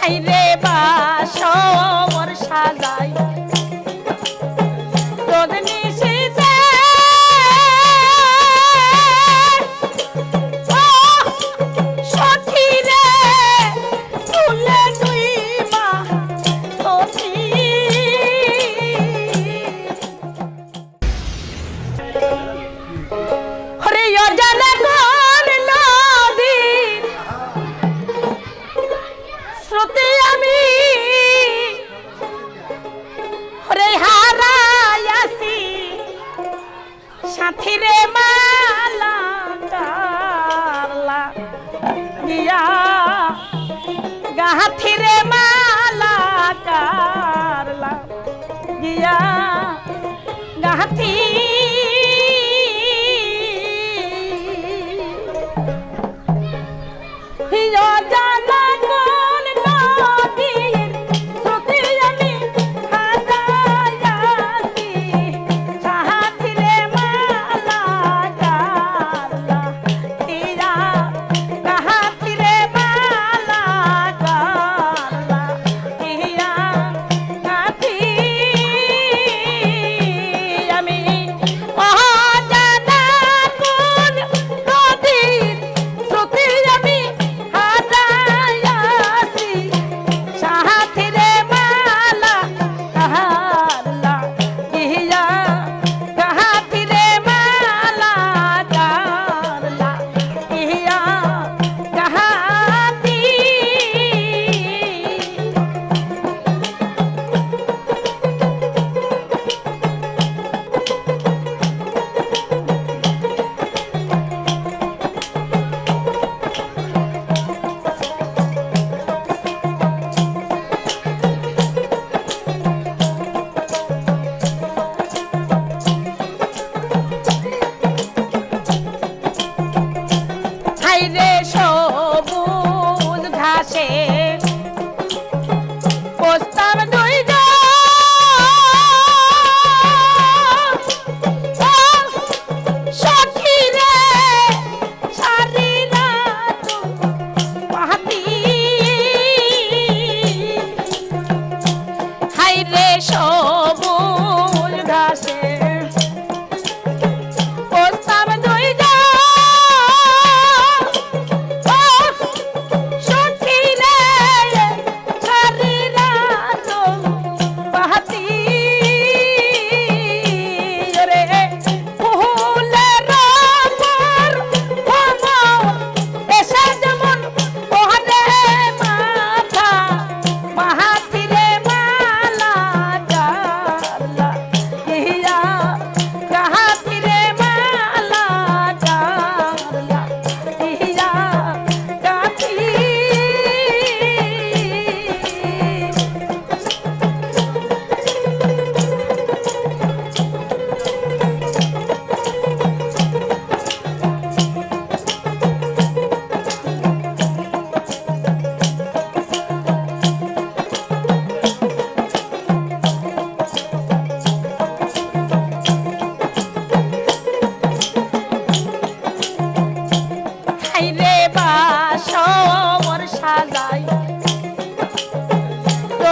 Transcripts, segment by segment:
হাইরে বাসর সাজাই। স্রোতে আমি রে হারাই আসি সাথী রে মালা দিয়া। গাহাথি রে মালা কারলা গিয়া গাহাথি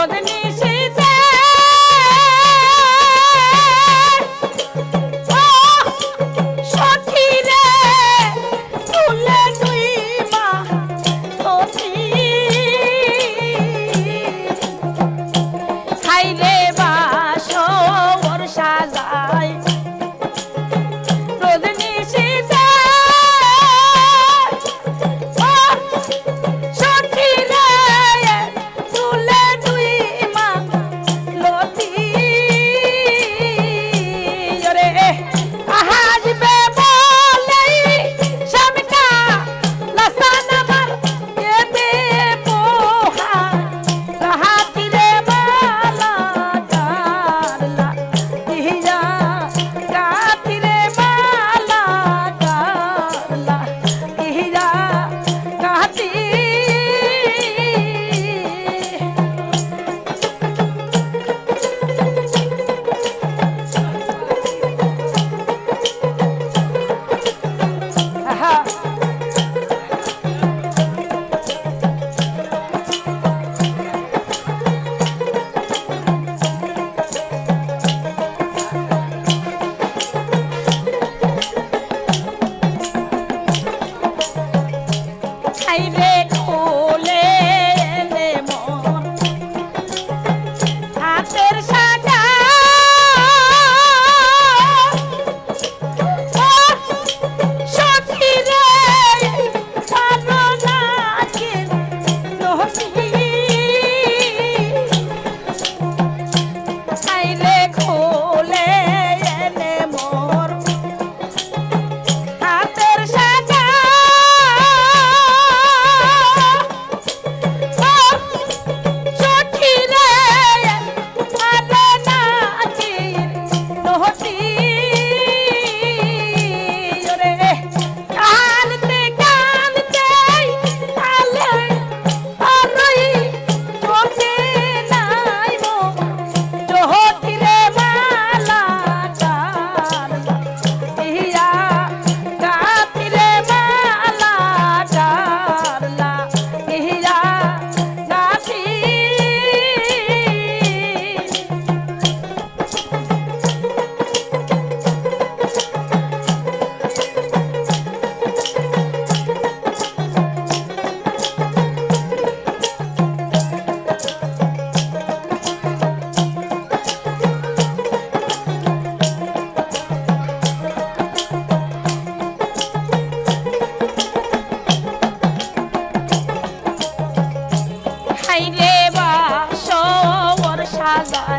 de. 早安